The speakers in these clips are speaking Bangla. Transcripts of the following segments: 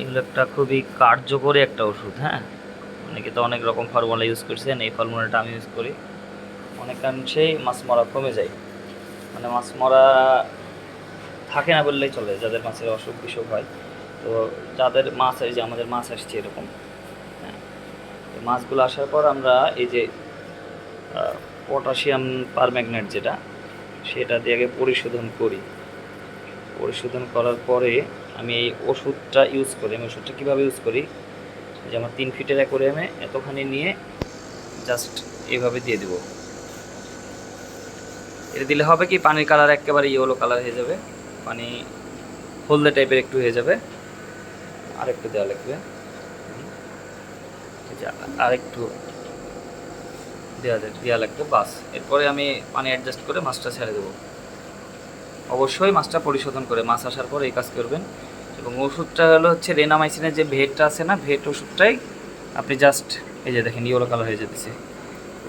এগুলো একটা খুবই কার্যকরী একটা ওষুধ হ্যাঁ? অনেকে তো অনেক রকম ফর্মুলা ইউজ করছেন, এই ফর্মুলাটা আমি ইউজ করি। অনেকাংশেই মাছ মরা কমে যায়। মানে মাছ মরা থাকে না বললেই চলে, যাদের মাছের অসুখ বিসুখ হয়। তো যাদের মাছ, এই যে আমাদের মাছ আসছে এরকম হ্যাঁ? মাছগুলো আসার পর আমরা এই যে পটাশিয়াম পারম্যাগনেট যেটা, সেটা দিয়ে আগে পরিশোধন করি। পরিশোধন করার পরে আমি এই ওষুধটা ইউজ করি। আমি ওষুধটা কীভাবে ইউজ করি? যে আমার তিন ফিটের অ্যাকোরিয়ামে এতখানি নিয়ে জাস্ট এইভাবে দিয়ে দেবো। এটা দিলে হবে কি, পানির কালার একেবারে ইয়েলো কালার হয়ে যাবে। পানি হলদে টাইপের একটু হয়ে যাবে। আর একটু দেওয়া লাগবে এই যে আর একটু দেওয়া দেওয়া লাগবে, বাস। এরপরে আমি পানি অ্যাডজাস্ট করে মাছটা ছেড়ে দেবো। অবশ্যই মাছটা পরিশোধন করে, মাছ আসার পর এই কাজ করবেন। এবং ওষুধটা হলো হচ্ছে রেনামাইসিনের যে ভেটটা আছে না, ভেট ওষুধটাই আপনি জাস্ট এই যে দেখেন ইয়েলো কালার হয়ে যেতেছে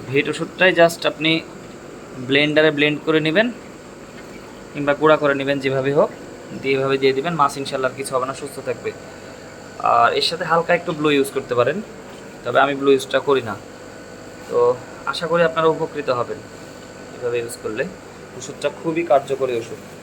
ভেট ওষুধটাই জাস্ট আপনি ব্লেন্ডারে ব্লেন্ড করে নেবেন, কিংবা গুঁড়া করে নেবেন যেভাবে হোক, দিয়ে এভাবে দিয়ে দেবেন, মাছ ইনশাল্লাহ কিছু হবে না, সুস্থ থাকবে। আর এর সাথে হালকা একটু ব্লু ইউজ করতে পারেন, তবে আমি ব্লু ইউজটা করি না। তো আশা করি আপনারা উপকৃত হবেন এভাবে ইউজ করলে। ওষুধটা খুবই কার্যকরী ওষুধ।